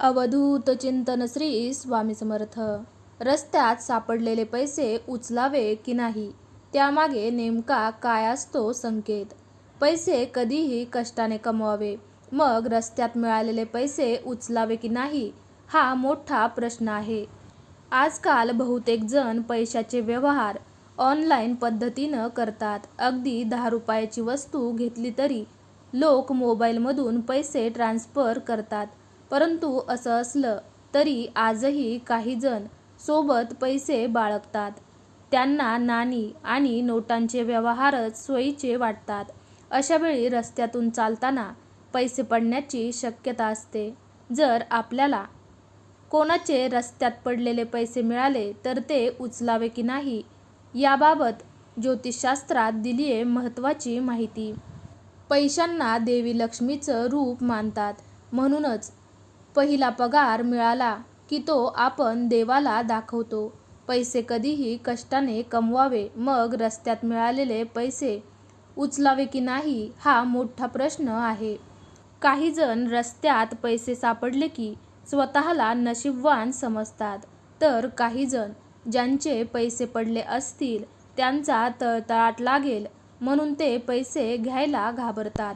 अवधूत चिंतन श्री स्वामी समर्थ. रस्त्यात सापडलेले पैसे उचलावे की नाही? त्यामागे नेमका काय असतो संकेत? पैसे कधीही कष्टाने कमवावे. मग रस्त्यात मिळालेले पैसे उचलावे की नाही? हा मोठा प्रश्न आहे. आजकाल बहुतेक जण पैशाचे व्यवहार ऑनलाईन पद्धतीनं करतात. अगदी दहा रुपयाची वस्तू घेतली तरी लोक मोबाईलमधून पैसे ट्रान्स्फर करतात. परंतु असं असलं तरी आजही काही जण सोबत पैसे बाळगतात. त्यांना नाणी आणि नोटांचे व्यवहारच सोयीचे वाटतात. अशावेळी रस्त्यातून चालताना पैसे पडण्याची शक्यता असते. जर आपल्याला कोणाचे रस्त्यात पडलेले पैसे मिळाले तर ते उचलावे की नाही याबाबत ज्योतिषशास्त्रात दिली आहे महत्त्वाची माहिती. पैशांना देवी लक्ष्मीचं रूप मानतात. म्हणूनच पहिला पगार मिळाला की तो आपण देवाला दाखवतो. पैसे कधीही कष्टाने कमवावे मग रस्त्यात मिळालेले पैसे उचलावे की नाही हा मोठा प्रश्न आहे. काही जण रस्त्यात पैसे सापडले की स्वतःला नशीबवान समजतात. तर काही जण ज्यांचे पैसे पडले असतील त्यांचा तळतळाट लागेल म्हणून ते पैसे घ्यायला घाबरतात.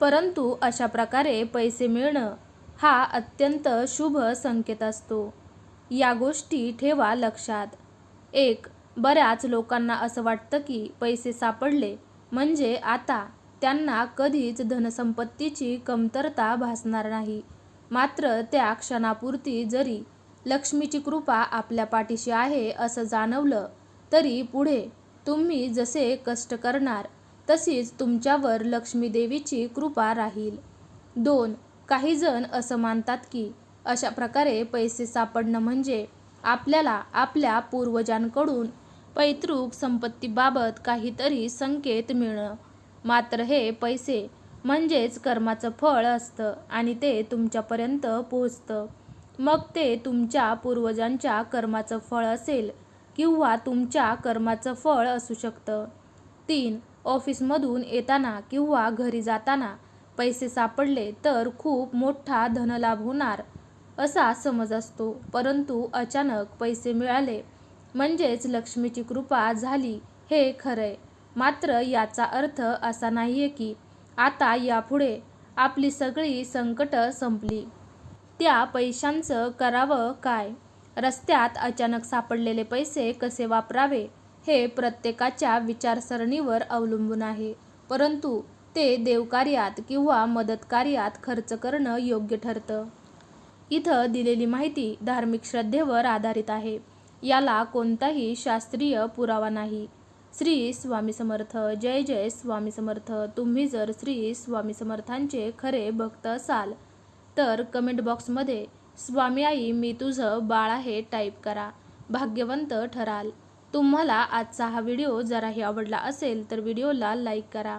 परंतु अशा प्रकारे पैसे मिळणं हा अत्यंत शुभ संकेत असतो. या गोष्टी ठेवा लक्षात. एक बऱ्याच लोकांना असं वाटतं की पैसे सापडले म्हणजे आता त्यांना कधीच धनसंपत्तीची कमतरता भासणार नाही. मात्र त्या क्षणापुरती जरी लक्ष्मीची कृपा आपल्या पाठीशी आहे असं जाणवलं तरी पुढे तुम्ही जसे कष्ट करणार तशीच तुमच्यावर लक्ष्मीदेवीची कृपा राहील. दोन काही जण असं मानतात की अशा प्रकारे पैसे सापडणं म्हणजे आपल्याला आपल्या पूर्वजांकडून पैतृक संपत्तीबाबत काहीतरी संकेत मिळणं. मात्र हे पैसे म्हणजेच कर्माचं फळ असतं आणि ते तुमच्यापर्यंत पोहोचतं. मग ते तुमच्या पूर्वजांच्या कर्माचं फळ असेल किंवा तुमच्या कर्माचं फळ असू शकतं. तीन ऑफिसमधून येताना किंवा घरी जाताना पैसे सापडले तर खूप मोठा धनलाभ होणार असा समज असतो. परंतु अचानक पैसे मिळाले म्हणजेच लक्ष्मीची कृपा झाली हे खरंय. मात्र याचा अर्थ असा नाही आहे की आता यापुढे आपली सगळी संकटं संपली. त्या पैशांचं करावं काय? रस्त्यात अचानक सापडलेले पैसे कसे वापरावे? हे प्रत्येकाच्या विचारसरणीवर अवलंबून आहे. परंतु ते देवकार्यात किंवा मदतकार्यात खर्च करणं योग्य ठरतं. इथं दिलेली माहिती धार्मिक श्रद्धेवर आधारित आहे. याला कोणताही शास्त्रीय पुरावा नाही. श्री स्वामी समर्थ जय जय स्वामी समर्थ तुम्ही जर श्री स्वामी समर्थांचे खरे भक्त असाल तर कमेंट बॉक्समध्ये स्वामी आई मी तुझं बाळ आहे टाईप करा. भाग्यवंत ठराल. तुम्हाला आजचा हा व्हिडिओ जराही आवडला असेल तर व्हिडिओला लाईक करा.